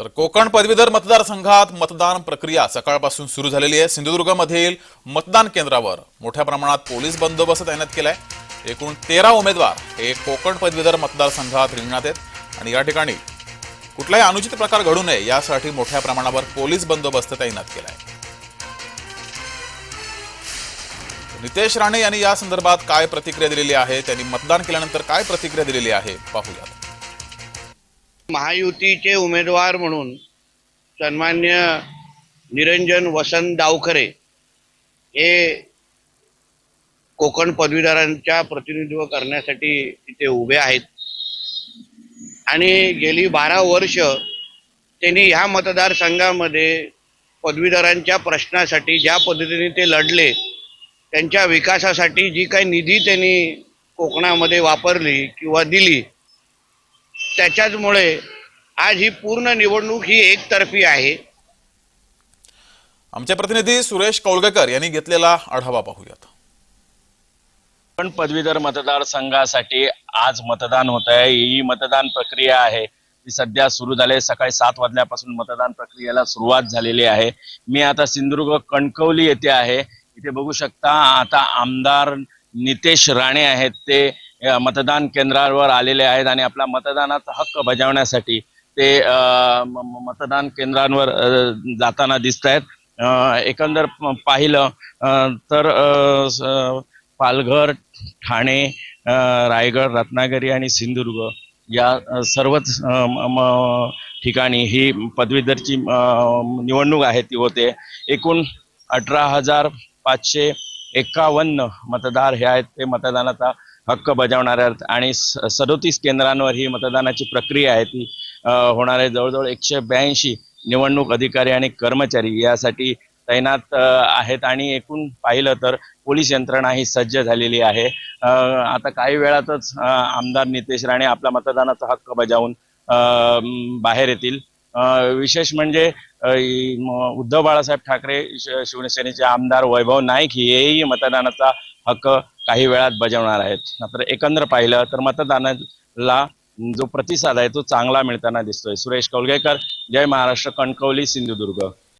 तर कोकण पदवीधर मतदारसंघात मतदान प्रक्रिया सकाळपासून सुरू झालेली आहे. सिंधुदुर्गमधील मतदान केंद्रावर मोठ्या प्रमाणात पोलीस बंदोबस्त तैनात केलाय. एकूण तेरा उमेदवार हे कोकण पदवीधर मतदारसंघात रिंगणात आहेत. आणि या ठिकाणी कुठलाही अनुचित प्रकार घडू नये यासाठी मोठ्या प्रमाणावर पोलीस बंदोबस्त तैनात केलाय. नितेश राणे यांनी या संदर्भात काय प्रतिक्रिया दिलेली आहे? त्यांनी मतदान केल्यानंतर काय प्रतिक्रिया दिलेली आहे? पाहूयात. महायुतीचे उमेदवार म्हणून सन्मान्य निरंजन वसंत डावखरे हे कोकण पदवीधरांच्या प्रतिनिधित्व करण्यासाठी तिथे उभे आहेत. आणि गेली बारा वर्ष त्यांनी ह्या मतदारसंघामध्ये पदवीधरांच्या प्रश्नासाठी ज्या पद्धतीने ते लढले त्यांच्या विकासासाठी जी काही निधी त्यांनी कोकणामध्ये वापरली किंवा दिली त्याच्याचमुळे आज ही पूर्ण निवडणूक ही एकतर्फी आहे. आमचे प्रतिनिधी सुरेश कौळगेकर यांनी घेतलेला आढावा पाहूयात. पण पदवीधर मतदारसंघासाठी आज मतदान होत आहे. ही मतदान प्रक्रिया आहे. ती सध्या सुरू झाली सकाळी सात वाजल्यापासून मतदान प्रक्रियेला सुरुवात झालेली आहे. मी आता सिंधुदुर्ग कणकवली येथे आहे. इथे बघू शकता आता आमदार नितेश राणे आहेत. ते मतदान केंद्रावर आलेले आहेत आणि आपला मतदानाचा हक्क बजावण्यासाठी ते म- मतदान केंद्रांवर जाताना दिसत आहेत एकंदर प- पाहिलं तर स- पालघर ठाणे रायगड रत्नागिरी आणि सिंधुदुर्ग या सर्वच म- ठिकाणी ही पदवीधरची निवडणूक आहे ती होते. एकूण अठरा हजार पाचशे एकावन्न मतदार हे आहेत. ते मतदानाचा हक्क बजावणार आहेत आणि सदोतीस केंद्रांवर ही मतदानाची प्रक्रिया आहे ती होणार आहे जवळजवळ एकशे ब्याऐंशी निवडणूक अधिकारी आणि कर्मचारी यासाठी तैनात आहेत. आणि एकूण पाहिलं तर पोलीस यंत्रणा ही सज्ज झालेली आहे. आता काही वेळातच आमदार नितेश राणे आपला मतदानाचा हक्क बजावून बाहेर येतील. विशेष म्हणजे उद्धव बाळासाहेब ठाकरे श- शिवसेनेचे आमदार वैभव नाईक हेही मतदानाचा हक्क काही वेळात बजावणार आहेत. मात्र एकंदर पाहिलं तर मतदानाला जो प्रतिसाद आहे तो चांगला मिळताना दिसतोय. सुरेश कौलगेकर जय महाराष्ट्र कणकवली सिंधुदुर्ग.